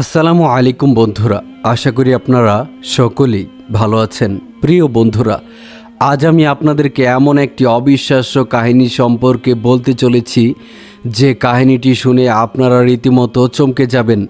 আসসালামু আলাইকুম বন্ধুরা, আশা করি আপনারা সকলেই ভালো আছেন। প্রিয় বন্ধুরা, আজ আমি আপনাদেরকে এমন একটি অবিশ্বাস্য কাহিনী সম্পর্কে বলতে চলেছি যে কাহিনীটি শুনে আপনারা রীতিমতো চমকে যাবেন।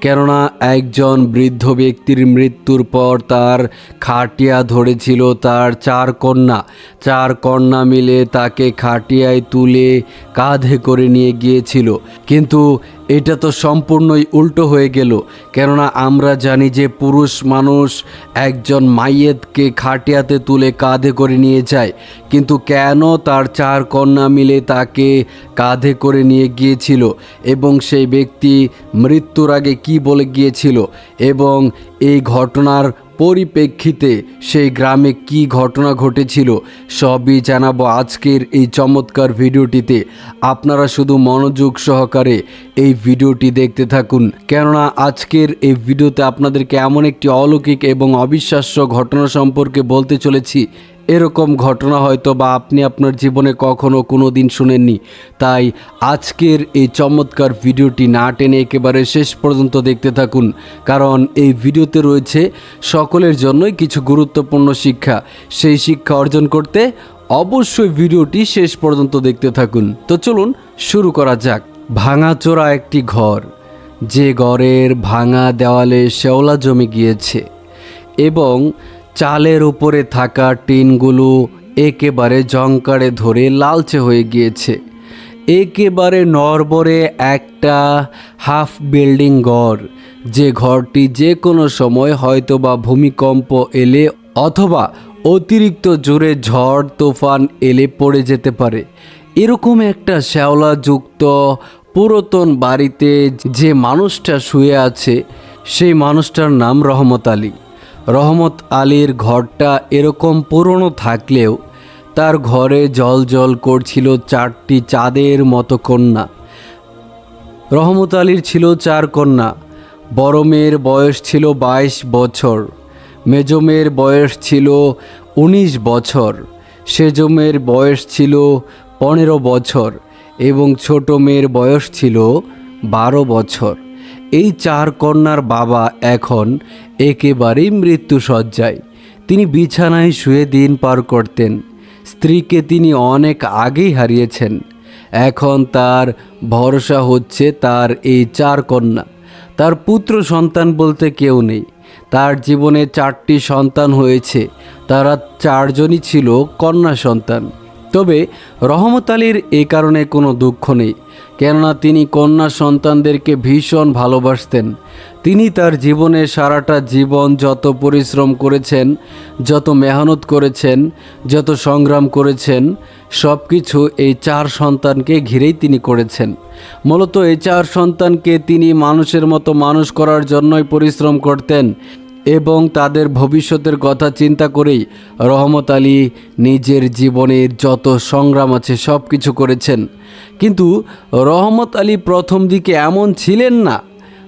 কেননা একজন বৃদ্ধ ব্যক্তির মৃত্যুর পর তার খাটিয়া ধরেছিল তার চার কন্যা। চার কন্যা মিলে তাকে খাটিয়ায় তুলে কাঁধে করে নিয়ে গিয়েছিল। কিন্তু এটা তো সম্পূর্ণই উল্টো হয়ে গেল। কেননা আমরা জানি যে পুরুষ মানুষ একজন মাইয়েতকে খাটিয়াতে তুলে কাঁধে করে নিয়ে যায়। কিন্তু কেন তার চার কন্যা মিলে তাকে কাঁধে করে নিয়ে গিয়েছিল এবং সেই ব্যক্তি মৃত্যুর আগে কি বলে গিয়েছিল এবং এই ঘটনার পরিপ্রেক্ষিতে সেই গ্রামে কি ঘটনা ঘটেছিল সবই জানাব আজকের এই চমৎকার ভিডিওটিতে। আপনারা শুধু মনোযোগ সহকারে এই ভিডিওটি দেখতে থাকুন। কেননা আজকের এই ভিডিওতে আপনাদেরকে এমন একটি অলৌকিক এবং অবিশ্বাস্য ঘটনা সম্পর্কে বলতে চলেছি। এরকম ঘটনা হয়তো বা আপনি আপনার জীবনে কখনো কোনো দিন শুনেননি। তাই আজকের এই চমৎকার ভিডিওটি না টেনে একেবারে শেষ পর্যন্ত দেখতে থাকুন। কারণ এই ভিডিওতে রয়েছে সকলের জন্যই কিছু গুরুত্বপূর্ণ শিক্ষা। সেই শিক্ষা অর্জন করতে অবশ্যই ভিডিওটি শেষ পর্যন্ত দেখতে থাকুন। তো চলুন শুরু করা যাক। ভাঙাচোরা একটি ঘর। যে ঘরের ভাঙা দেওয়ালে শেওলা জমে গিয়েছে। এবং চালের উপরে থাকা টিনগুলো একেবারে জঙ্কারে ধরে লালচে হয়ে গিয়েছে। একেবারে নরবরে একটা হাফ বিল্ডিং ঘর। যে ঘরটি যে কোনো সময় হয়তো বা ভূমিকম্প এলে অথবা অতিরিক্ত জোরে ঝড় তুফান এলে পড়ে যেতে পারে। এরকম একটা শ্যাওলাযুক্ত পুরাতন বাড়িতে যে মানুষটা শুয়ে আছে, সেই মানুষটার নাম রহমত আলী। রহমত আলীর ঘরটা এরকম পুরনো থাকলেও তার ঘরে জল জল করছিল চারটি চাঁদের মতো কন্যা। রহমত আলীর ছিল চার কন্যা। বড় মেয়ের বয়স ছিল বাইশ বছর। মেজ মেয়ের বয়স ছিল উনিশ বছর। সেজ মেয়ের বয়স ছিল পনেরো বছর এবং ছোট মেয়ের বয়স ছিল বারো বছর। এই চার কন্যার বাবা এখন একেবারেই মৃত্যুসজ্জায়। তিনি বিছানায় শুয়ে দিন পার করতেন। স্ত্রীকে তিনি অনেক আগেই হারিয়েছেন। এখন তার ভরসা হচ্ছে তার এই চার কন্যা। তার পুত্র সন্তান বলতে কেউ নেই। তার জীবনে চারটি সন্তান হয়েছে। তারা চারজনই ছিল কন্যা সন্তান। তবে রহমত আলীর এ কারণে কোনো দুঃখ নেই, কেননা তিনি কন্যা সন্তানদেরকে ভীষণ ভালোবাসতেন। তিনি তার জীবনে সারাটা জীবন যত পরিশ্রম করেছেন, যত মেহনত করেছেন, যত সংগ্রাম করেছেন সব কিছু এই চার সন্তানকে ঘিরেই তিনি করেছেন। মূলত এই চার সন্তানকে তিনি মানুষের মতো মানুষ করার জন্যই পরিশ্রম করতেন। এবং তাদের ভবিষ্যতের কথা চিন্তা করেই রহমত আলী নিজের জীবনের যত সংগ্রাম আছে সব কিছু করেছেন। কিন্তু রহমত আলী প্রথম দিকে এমন ছিলেন না।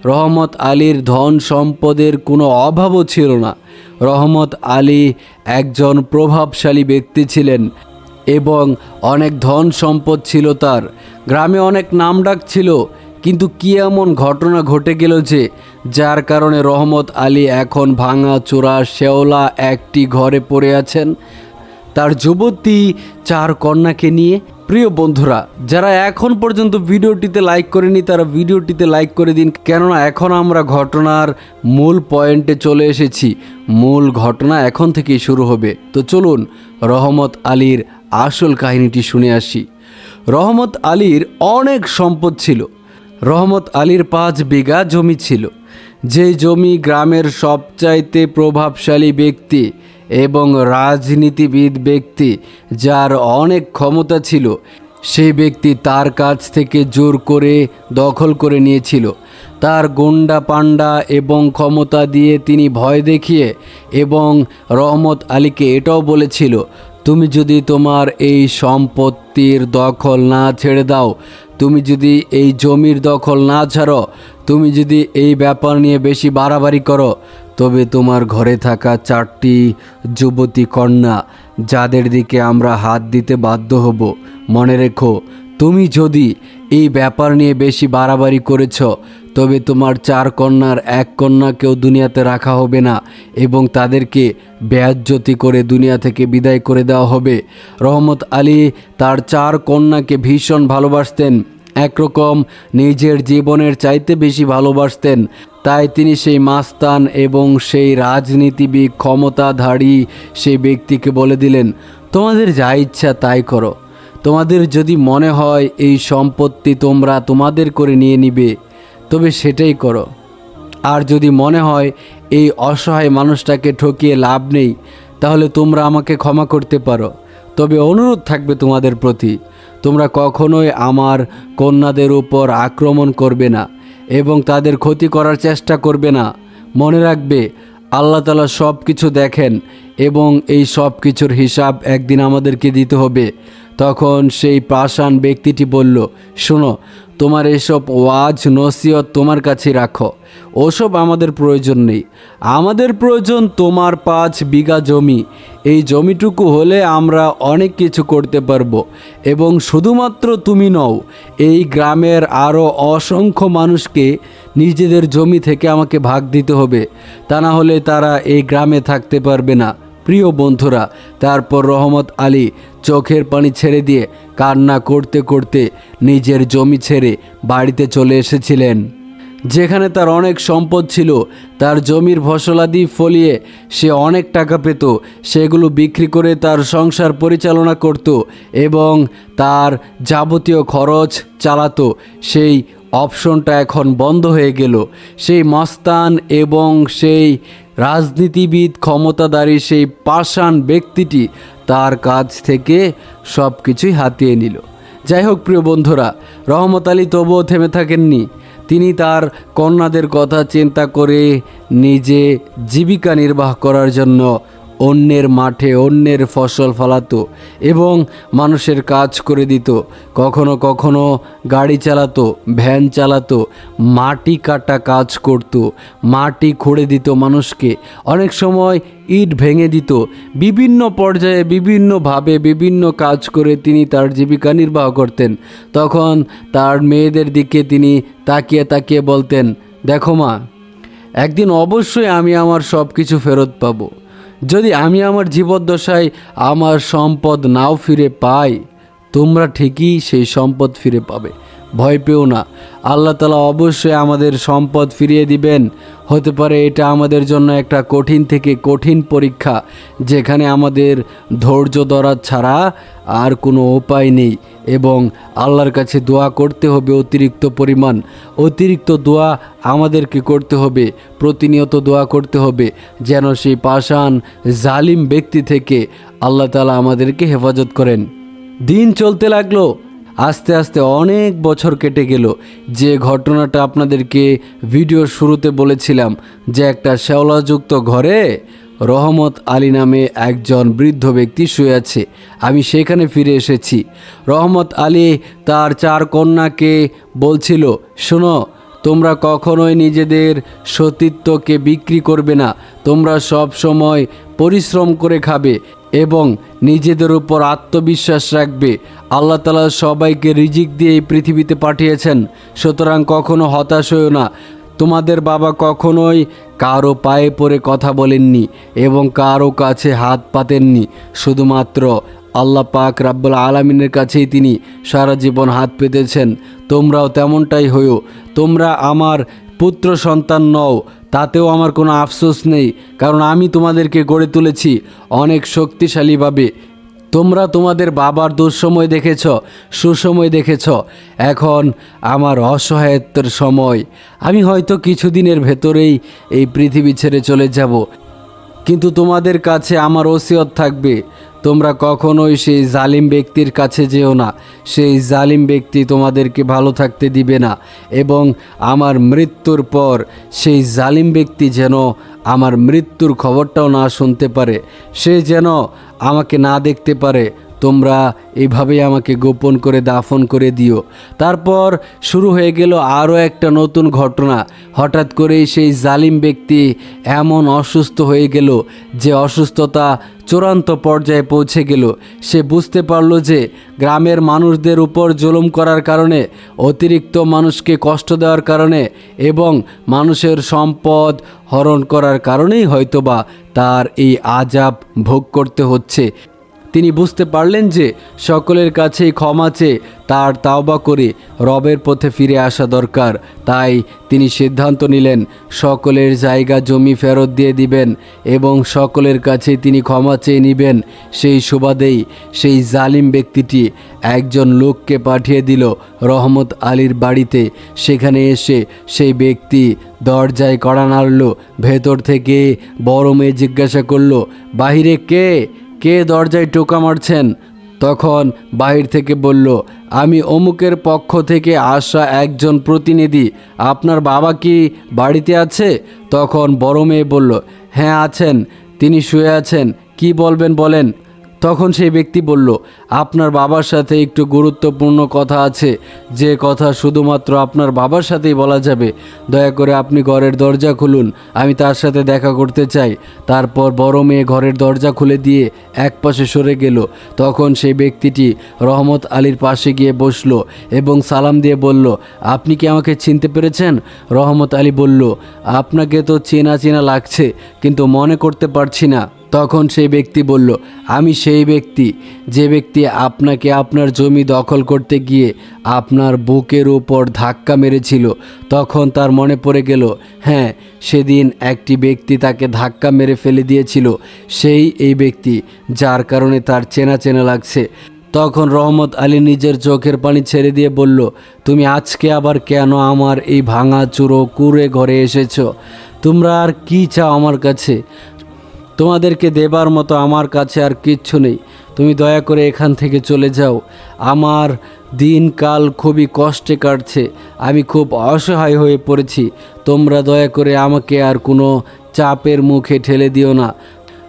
রহমত আলীর ধন সম্পদের কোনো অভাবও ছিল না। রহমত আলী একজন প্রভাবশালী ব্যক্তি ছিলেন এবং অনেক ধন সম্পদ ছিল তার। গ্রামে অনেক নামডাক ছিল। কিন্তু কি এমন ঘটনা ঘটে গেল যে যার কারণে রহমত আলী এখন ভাঙা চোরা শেওলা একটি ঘরে পড়ে আছেন? তার যুবতী, চার কন্যাকে নিয়ে? প্রিয় বন্ধুরা, যারা এখন পর্যন্ত ভিডিওটিতে লাইক করেনি, তারা ভিডিওটিতে লাইক করে দিন। কেননা এখন আমরা ঘটনার মূল পয়েন্টে চলে এসেছি। মূল ঘটনা এখন থেকেই শুরু হবে। তো চলুন রহমত আলীর আসল কাহিনীটি শুনে আসি। রহমত আলীর অনেক সম্পদ ছিল। রহমত আলীর পাঁচ বিঘা জমি ছিল। যে জমি গ্রামের সবচাইতে প্রভাবশালী ব্যক্তি এবং রাজনীতিবিদ ব্যক্তি যার অনেক ক্ষমতা ছিল সেই ব্যক্তি তার কাছ থেকে জোর করে দখল করে নিয়েছিল। তার গোন্ডা পান্ডা এবং ক্ষমতা দিয়ে তিনি ভয় দেখিয়ে এবং রহমত আলীকে এটাও বলেছিল, তুমি যদি তোমার এই সম্পত্তির দখল না ছেড়ে দাও তুমি যদি এই জমির দখল না ছাড়ো, তুমি যদি এই ব্যাপার নিয়ে বেশি বাড়াবাড়ি করো, তবে তোমার ঘরে থাকা চারটি যুবতী কন্যা, যাদের দিকে আমরা হাত দিতে বাধ্য হব। মনে রেখো, তুমি যদি এই ব্যাপার নিয়ে বেশি বাড়াবাড়ি করেছ তবে তোমার চার কন্যার এক কন্যাকেও দুনিয়াতে রাখা হবে না এবং তাদেরকে ব্যাজ্যতি করে দুনিয়া থেকে বিদায় করে দেওয়া হবে। রহমত আলী তার চার কন্যাকে ভীষণ ভালোবাসতেন। একরকম নিজের জীবনের চাইতে বেশি ভালোবাসতেন। তাই তিনি সেই মাস্তান এবং সেই রাজনীতিবিদ, ক্ষমতাধারী সেই ব্যক্তিকে বলে দিলেন, তোমাদের যা ইচ্ছা তাই করো। তোমাদের যদি মনে হয় এই সম্পত্তি তোমরা তোমাদের করে নিয়ে নিবে তবে সেটাই করো। আর যদি মনে হয় এই অসহায় মানুষটাকে ঠকিয়ে লাভ নেই, তাহলে তোমরা আমাকে ক্ষমা করতে পারো। তবে অনুরোধ থাকবে তোমাদের প্রতি, তোমরা কখনোই আমার কন্যাদের উপর আক্রমণ করবে না এবং তাদের ক্ষতি করার চেষ্টা করবে না। মনে রাখবে, আল্লাহ তালা সব কিছু দেখেন এবং এই সব কিছুর হিসাব একদিন আমাদেরকে দিতে হবে। তখন সেই পাষাণ ব্যক্তিটি বলল, শোনো তোমার এসব ওয়াজ, নসিহত তোমার কাছে রাখো। ওসব আমাদের প্রয়োজন নেই। আমাদের প্রয়োজন তোমার পাঁচ বিঘা জমি। এই জমিটুকু হলে আমরা অনেক কিছু করতে পারব। এবং শুধুমাত্র তুমি নও, এই গ্রামের আরও অসংখ্য মানুষকে নিজেদের জমি থেকে আমাকে ভাগ দিতে হবে। তা না হলে তারা এই গ্রামে থাকতে পারবে না। প্রিয় বন্ধুরা, তারপর রহমত আলী চোখের পানি ছেড়ে দিয়ে কান্না করতে করতে নিজের জমি ছেড়ে বাড়িতে চলে এসেছিলেন। যেখানে তার অনেক সম্পদ ছিল, তার জমির ফসলাদি ফলিয়ে সে অনেক টাকা পেত, সেগুলো বিক্রি করে তার সংসার পরিচালনা করত এবং তার যাবতীয় খরচ চালাতো। সেই অপশনটা এখন বন্ধ হয়ে গেল। সেই মস্তান এবং সেই রাজনীতিবিদ, ক্ষমতাধারী, সেই পাষাণ ব্যক্তিটি তার কাছ থেকে সব কিছুই হাতিয়ে নিল। যাই হোক প্রিয় বন্ধুরা, রহমত আলী তবুও থেমে থাকেননি। তিনি তার কন্যাদের কথা চিন্তা করে নিজে জীবিকা নির্বাহ করার জন্য অন্যের মাঠে অন্যের ফসল ফলাতো এবং মানুষের কাজ করে দিত। কখনো কখনো গাড়ি চালাতো, ভ্যান চালাতো, মাটি কাটা কাজ করত, মাটি খুঁড়ে দিত মানুষকে। অনেক সময় ইট ভেঙে দিত। বিভিন্ন পর্যায়ে, বিভিন্নভাবে বিভিন্ন কাজ করে তিনি তার জীবিকা নির্বাহ করতেন। তখন তার মেয়েদের দিকে তিনি তাকিয়ে তাকিয়ে বলতেন, দেখো মা, একদিন অবশ্যই আমি আমার সব কিছু ফেরত পাবো। যদি আমি আমার জীবদ্দশায় আমার সম্পদ নাও ফিরে পাই, তোমরা ঠিকই সেই সম্পদ ফিরে পাবে। ভয় পেও না। আল্লাহ তালা অবশ্যই আমাদের সম্পদ ফিরিয়ে দিবেন। হতে পারে এটা আমাদের জন্য একটা কঠিন থেকে কঠিন পরীক্ষা, যেখানে আমাদের ধৈর্য ধরা ছাড়া আর কোনো উপায় নেই এবং আল্লাহর কাছে দোয়া করতে হবে অতিরিক্ত পরিমাণ। অতিরিক্ত দোয়া আমাদেরকে করতে হবে, প্রতিনিয়ত দোয়া করতে হবে, যেন সেই পাষাণ, জালিম ব্যক্তি থেকে আল্লাহ তালা আমাদেরকে হেফাজত করেন। দিন চলতে লাগল। আস্তে আস্তে অনেক বছর কেটে গেল। যে ঘটনাটা আপনাদেরকে ভিডিওর শুরুতে বলেছিলাম, যে একটা শ্যাওলাযুক্ত ঘরে রহমত আলী নামে একজন বৃদ্ধ ব্যক্তি শুয়ে আছে। আমি সেখানে ফিরে এসেছি। রহমত আলী তার চার কন্যাকে বলছিল, শোনো, তোমরা কখনোই নিজেদের সতীত্বকে বিক্রি করবে না। তোমরা সব সময় পরিশ্রম করে খাবে। এবং নিজেদের উপর আত্মবিশ্বাস রাখবে। আল্লাহ তালা সবাইকে রিজিক দিয়ে এই পৃথিবীতে পাঠিয়েছেন। সুতরাং কখনো হতাশ হয়েও না। তোমাদের বাবা কখনোই কারও পায়ে পড়ে কথা বলেননি এবং কারও কাছে হাত পাতেননি। শুধুমাত্র আল্লাহ পাক রাব্বুল আলমিনের কাছেই তিনি সারা জীবন হাত পেতেছেন। তোমরাও তেমনটাই হইও। তোমরা আমার পুত্র সন্তান নও। তাতেও আমার কোনো আফসোস নেই, কারণ আমি তোমাদেরকে গড়ে তুলেছি অনেক শক্তিশালীভাবে। তোমরা তোমাদের বাবার দুঃসময় দেখেছ, সুসময় দেখেছ। এখন আমার অসহায়ত্বের সময়। আমি হয়তো কিছুদিনের ভেতরেই এই পৃথিবী ছেড়ে চলে যাব, কিন্তু তোমাদের কাছে আমার ওসিয়ত থাকবে। তোমরা কখনোই সেই জালিম ব্যক্তির কাছে যেও না। সেই জালিম ব্যক্তি তোমাদেরকে ভালো থাকতে দিবে না এবং আমার মৃত্যুর পর সেই জালিম ব্যক্তি যেন আমার মৃত্যুর খবরটাও না শুনতে পারে। সে যেন আমাকে না দেখতে পারে। তোমরা এভাবেই আমাকে গোপন করে দাফন করে দিও। তারপর শুরু হয়ে গেল আরও একটা নতুন ঘটনা। হঠাৎ করেই সেই জালিম ব্যক্তি এমন অসুস্থ হয়ে গেল যে অসুস্থতা চূড়ান্ত পর্যায়ে পৌঁছে গেল। সে বুঝতে পারল যে গ্রামের মানুষদের উপর জুলুম করার কারণে, অতিরিক্ত মানুষকে কষ্ট দেওয়ার কারণে এবং মানুষের সম্পদ হরণ করার কারণেই হয়তোবা তার এই আজাব ভোগ করতে হচ্ছে। তিনি বুঝতে পারলেন যে সকলের কাছেই ক্ষমা চেয়ে তার তাওবা করে রবের পথে ফিরে আসা দরকার। তাই তিনি সিদ্ধান্ত নিলেন, সকলের জায়গা জমি ফেরত দিয়ে দিবেন এবং সকলের কাছে তিনি ক্ষমা চেয়ে নেবেন। সেই সুবাদেই সেই জালিম ব্যক্তিটি একজন লোককে পাঠিয়ে দিল রহমত আলীর বাড়িতে। সেখানে এসে সেই ব্যক্তি দরজায় কড়া নাড়ল, ভেতর থেকে বড় মেয়ে জিজ্ঞাসা করল, বাহিরে কে? কে দরজায় টোকা মারছেন? তখন বাহির থেকে বলল, আমি অমুকের পক্ষ থেকে আসা একজন প্রতিনিধি। আপনার বাবা কি বাড়িতে আছে? তখন বড় মেয়ে বলল হ্যাঁ আছেন। তিনি শুয়ে আছেন। কি বলবেন বলেন? তখন সেই ব্যক্তি বলল, আপনার বাবার সাথে একটু গুরুত্বপূর্ণ কথা আছে। যে কথা শুধুমাত্র আপনার বাবার সাথেই বলা যাবে। দয়া করে আপনি ঘরের দরজা খুলুন। আমি তার সাথে দেখা করতে চাই। তারপর বড় মেয়ে ঘরের দরজা খুলে দিয়ে এক পাশে সরে গেল। তখন সেই ব্যক্তিটি রহমত আলীর পাশে গিয়ে বসল এবং সালাম দিয়ে বলল, আপনি কি আমাকে চিনতে পেরেছেন? রহমত আলী বলল, আপনাকে তো চেনা চেনা লাগছে, কিন্তু মনে করতে পারছি না। তখন সেই ব্যক্তি বলল, আমি সেই ব্যক্তি। যে ব্যক্তি আপনাকে আপনার জমি দখল করতে গিয়ে আপনার বুকের উপর ধাক্কা মেরেছিল, তখন তার মনে পড়ে গেল হ্যাঁ সেদিন একটি ব্যক্তি তাকে ধাক্কা মেরে ফেলে দিয়েছিল, সেই এই ব্যক্তি, যার কারণে তার চেনা চেনা লাগছে। তখন রহমত আলী নিজের চোখের পানি ছেড়ে দিয়ে বলল, তুমি আজকে আবার কেন আমার এই ভাঙা চুরো কুড়ে ঘরে এসেছ? তোমরা আর কি চাও আমার কাছে? তোমাদেরকে দেবার মতো আমার কাছে আর কিচ্ছু নেই। তুমি দয়া করে এখান থেকে চলে যাও। আমার দিনকাল খুবই কষ্টে কাটছে। আমি খুব অসহায় হয়ে পড়েছি। তোমরা দয়া করে আমাকে আর কোনো চাপের মুখে ঠেলে দিও না।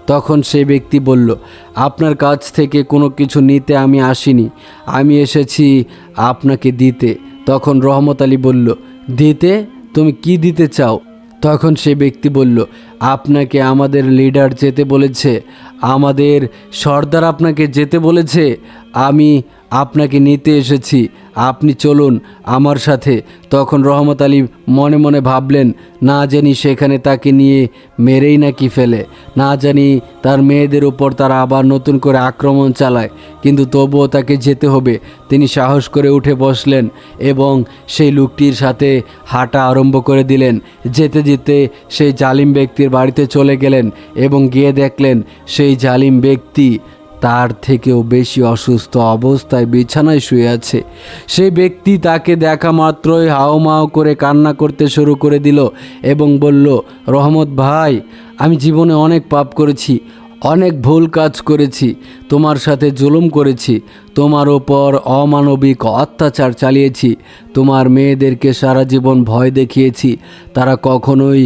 তখন সেই ব্যক্তি বলল, আপনার কাছ থেকে কোনো কিছু নিতে আমি আসিনি। আমি এসেছি আপনাকে দিতে। তখন রহমত আলী বলল, দিতে? তুমি কি দিতে চাও? তখন সে ব্যক্তি বলল, আপনাকে আমাদের লিডার যেতে বলেছে। আমাদের সর্দার আপনাকে যেতে বলেছে। আমি আপনাকে নিতে এসেছি। আপনি চলুন আমার সাথে। তখন রহমত আলী মনে মনে ভাবলেন, না জানি সেখানে তাকে নিয়ে মেরেই নাকি ফেলে। না জানি তার মেয়েদের উপর তারা আবার নতুন করে আক্রমণ চালায়। কিন্তু তবুও তাকে যেতে হবে। তিনি সাহস করে উঠে বসলেন এবং সেই লোকটির সাথে হাঁটা আরম্ভ করে দিলেন। যেতে যেতে সেই জালিম ব্যক্তির বাড়িতে চলে গেলেন এবং গিয়ে দেখলেন সেই জালিম ব্যক্তি তার থেকেও বেশি অসুস্থ অবস্থায় বিছানায় শুয়ে আছে। সেই ব্যক্তি তাকে দেখা মাত্রই হাওমাও করে কান্না করতে শুরু করে দিল এবং বলল, রহমত ভাই, আমি জীবনে অনেক পাপ করেছি, অনেক ভুল কাজ করেছি। তোমার সাথে জুলুম করেছি, তোমার ওপর অমানবিক অত্যাচার চালিয়েছি, তোমার মেয়েদেরকে সারা জীবন ভয় দেখিয়েছি, তারা কখনোই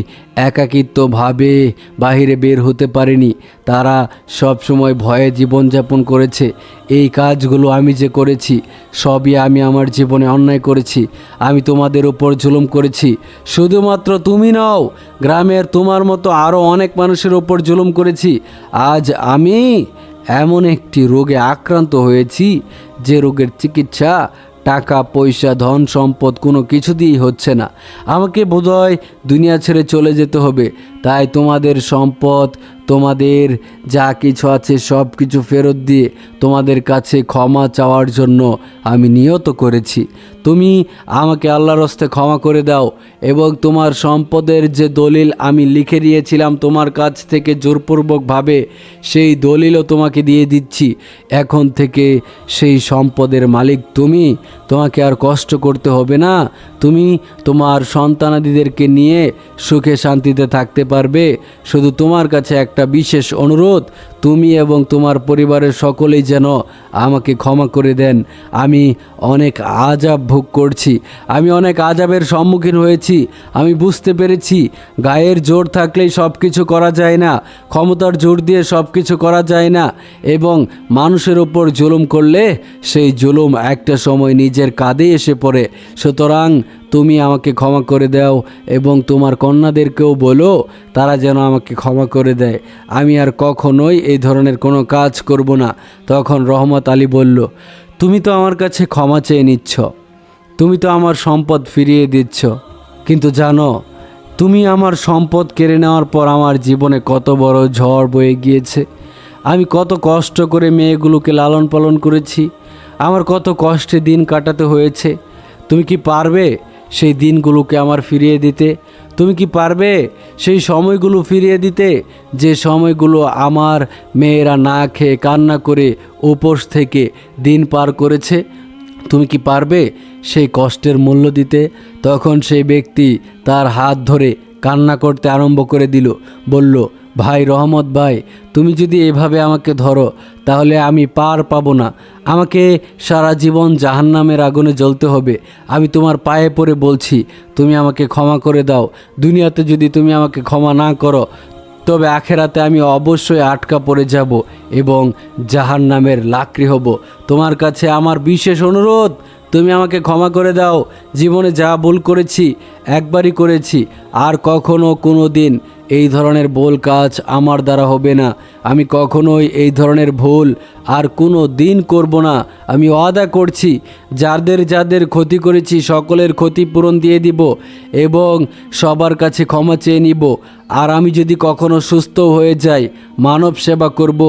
একাকিত্বভাবে বাহিরে বের হতে পারেনি, তারা সব সময় ভয়ে জীবনযাপন করেছে, এই কাজগুলো আমি যে করেছি, সবই আমি আমার জীবনে অন্যায় করেছি, আমি তোমাদের ওপর জুলুম করেছি, শুধুমাত্র তুমি নও, গ্রামের তোমার মতো আরও অনেক মানুষের ওপর জুলুম করেছি, আজ আমি এমন একটি রোগে আক্রান্ত হয়েছি যে রোগের চিকিৎসা, টাকা, পয়সা, ধন সম্পদ কোনো কিছু দিয়েই হচ্ছে না। আমাকে বোধহয় দুনিয়া ছেড়ে চলে যেতে হবে। তাই তোমাদের সম্পদ, তোমাদের যা কিছু আছে সব কিছু ফেরত দিয়ে তোমাদের কাছে ক্ষমা চাওয়ার জন্য আমি নিয়ত করেছি। তুমি আমাকে আল্লাহর হস্তে ক্ষমা করে দাও এবং তোমার সম্পদের যে দলিল আমি লিখে দিয়েছিলাম তোমার কাছ থেকে জোরপূর্বকভাবে, সেই দলিলও তোমাকে দিয়ে দিচ্ছি। এখন থেকে সেই সম্পদের মালিক তুমি। তোমাকে আর কষ্ট করতে হবে না। তুমি তোমার সন্তানাদিদেরকে নিয়ে সুখে শান্তিতে থাকতে পারবে। শুধু তোমার কাছে একটা বিশেষ অনুরোধ তুমি এবং তোমার পরিবারের সকলেই যেন আমাকে ক্ষমা করে দেন। আমি অনেক আজাব ভোগ করছি। আমি অনেক আজাবের সম্মুখীন হয়েছি। আমি বুঝতে পেরেছি, গায়ের জোর থাকলেই সব কিছু করা যায় না, ক্ষমতার জোর দিয়ে সব কিছু করা যায় না এবং মানুষের ওপর জুলুম করলে সেই জুলুম একটা সময় নিজের কাঁধে এসে পড়ে। সুতরাং তুমি আমাকে ক্ষমা করে দাও এবং তোমার কন্যাদেরকেও বলো, তারা যেন আমাকে ক্ষমা করে দেয়। আমি আর কখনোই এই ধরনের কোনো কাজ করব না। তখন রহমত আলী বলল, তুমি তো আমার কাছে ক্ষমা চেয়ে নিচ্ছ। তুমি তো আমার সম্পদ ফিরিয়ে দিচ্ছ। কিন্তু জানো, তুমি আমার সম্পদ কেড়ে নেওয়ার পর আমার জীবনে কত বড় ঝড় বয়ে গিয়েছে। আমি কত কষ্ট করে মেয়েগুলোকে লালন পালন করেছি। আমার কত কষ্টে দিন কাটাতে হয়েছে। তুমি কি পারবে সেই দিনগুলোকে আমার ফিরিয়ে দিতে? তুমি কি পারবে সেই সময়গুলো ফিরিয়ে দিতে? যে সময়গুলো আমার মেয়েরা না খেয়ে কান্না করে উপোস থেকে দিন পার করেছে, তুমি কি পারবে সেই কষ্টের মূল্য দিতে? তখন সেই ব্যক্তি তার হাত ধরে কান্না করতে আরম্ভ করে দিল, বলল ভাই রহমত ভাই, তুমি যদি এভাবে আমাকে ধরো, তাহলে আমি পার পাবো না। আমাকে সারা জীবন জাহান্নামের আগুনে জ্বলতে হবে। আমি তোমার পায়ে পড়ে বলছি, তুমি আমাকে ক্ষমা করে দাও। দুনিয়াতে যদি তুমি আমাকে ক্ষমা না করো, তবে আখেরাতে আমি অবশ্যই আটকা পড়ে যাব এবং জাহান নামের লাকড়ি হব। তোমার কাছে আমার বিশেষ অনুরোধ, তুমি আমাকে ক্ষমা করে দাও। জীবনে যা ভুল করেছি, একবারই করেছি, আর কখনো কোনো দিন এই ধরনের ভুল কাজ আমার দ্বারা হবে না। আমি কখনোই এই ধরনের ভুল আর কোনো দিন করব না। আমি ওয়াদা করছি, যাদের যাদের ক্ষতি করেছি সকলের ক্ষতিপূরণ দিয়ে দিব এবং সবার কাছে ক্ষমা চেয়ে নিব। আর আমি যদি কখনো সুস্থ হয়ে যাই, মানব সেবা করব,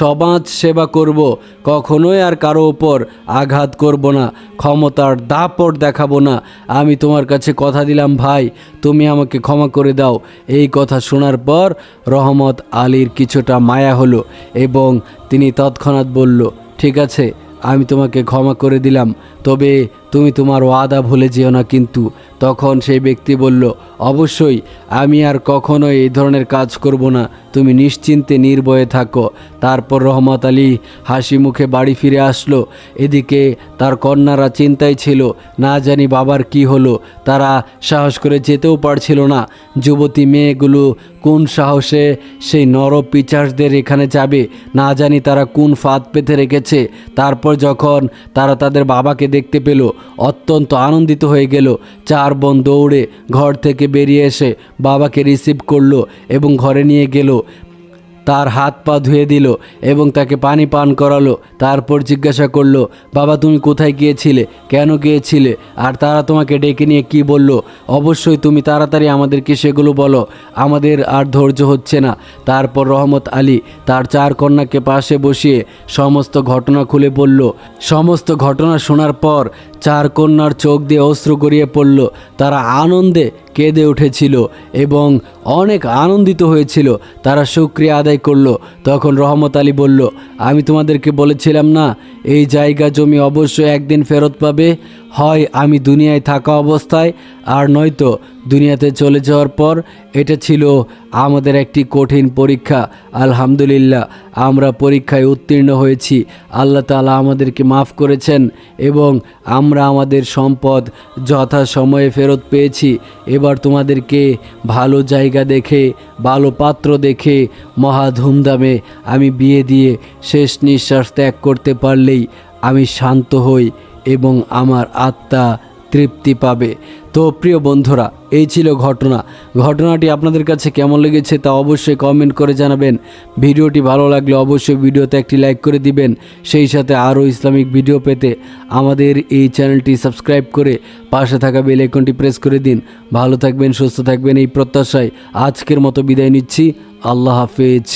সমাজ সেবা করব, কখনোই আর কারও ওপর আঘাত করব না, ক্ষমতার দাপট দেখাবো না। আমি তোমার কাছে কথা দিলাম, ভাই, তুমি আমাকে ক্ষমা করে দাও। এই কথা শোনার পর রহমত আলীর কিছুটা মায়া হলো এবং তিনি তৎক্ষণাৎ বলল, ঠিক আছে, আমি তোমাকে ক্ষমা করে দিলাম। তবে তুমি তোমার ওয়াদা ভুলে যেও না কিন্তু। তখন সেই ব্যক্তি বলল, অবশ্যই, আমি আর কখনো এই ধরনের কাজ করব না। তুমি নিশ্চিন্তে নির্ভয়ে থাকো। তারপর রহমত আলী হাসি মুখে বাড়ি ফিরে আসলো। এদিকে তার কন্যারা চিন্তায় ছিল, না জানি বাবার কি হলো। তারা সাহস করে যেতেও পারছিল না। যুবতী মেয়েগুলো কোন সাহসে সেই নর পিচার্সদের এখানে যাবে? না জানি তারা কোন ফাঁদ পেতে রেখেছে। তারপর যখন তারা তাদের বাবাকে দেখতে পেল অত্যন্ত আনন্দিত হয়ে গেল। চার বোন দৌড়ে ঘর থেকে বেরিয়ে এসে বাবাকে রিসিভ করল এবং ঘরে নিয়ে গেল। তার হাত পা ধুয়ে দিল এবং তাকে পানি পান করালো। তারপর জিজ্ঞাসা করল, বাবা, তুমি কোথায় গিয়েছিলে? কেন গিয়েছিলে? আর তারা তোমাকে ডেকে নিয়ে কি বলল? অবশ্যই তুমি তাড়াতাড়ি আমাদেরকে সেগুলো বলো। আমাদের আর ধৈর্য হচ্ছে না। তারপর রহমত আলী তার চার কন্যাকে পাশে বসিয়ে সমস্ত ঘটনা খুলে বলল। সমস্ত ঘটনা শোনার পর চার কন্যার চোখ দিয়ে অস্ত্র গড়িয়ে পড়ল। তারা আনন্দে কেঁদে উঠেছিল এবং অনেক আনন্দিত হয়েছিল। তারা শুক্রিয়া আদায় করল। তখন রহমত আলী বলল, আমি তোমাদেরকে বলেছিলাম না এই জায়গা জমি অবশ্যই একদিন ফেরত পাবে। হয় আমি দুনিয়ায় থাকা অবস্থায়, আর নয়তো দুনিয়াতে চলে যাওয়ার পর এটা ছিল আমাদের একটি কঠিন পরীক্ষা। আলহামদুলিল্লাহ, আমরা পরীক্ষায় উত্তীর্ণ হয়েছি। আল্লাহ তালা আমাদেরকে মাফ করেছেন এবং আমরা আমাদের সম্পদ যথাসময়ে ফেরত পেয়েছি। এবার তোমাদেরকে ভালো জায়গা দেখে, ভালো পাত্র দেখে, মহা ধুমধামে আমি বিয়ে দিয়ে শেষ নিঃশ্বাস ত্যাগ করতে পারলেই আমি শান্ত হই এবং আমার আত্মা তৃপ্তি পাবে। তো প্রিয় বন্ধুরা, এই ছিল ঘটনা। ঘটনাটি আপনাদের কাছে কেমন লেগেছে তা অবশ্যই কমেন্ট করে জানাবেন। ভিডিওটি ভালো লাগলে অবশ্যই ভিডিওতে একটি লাইক করে দিবেন। সেই সাথে আরও ইসলামিক ভিডিও পেতে আমাদের এই চ্যানেলটি সাবস্ক্রাইব করে পাশে থাকা বেল আইকনটি প্রেস করে দিন। ভালো থাকবেন, সুস্থ থাকবেন এই প্রত্যাশায় আজকের মতো বিদায় নিচ্ছি। আল্লাহ হাফেজ।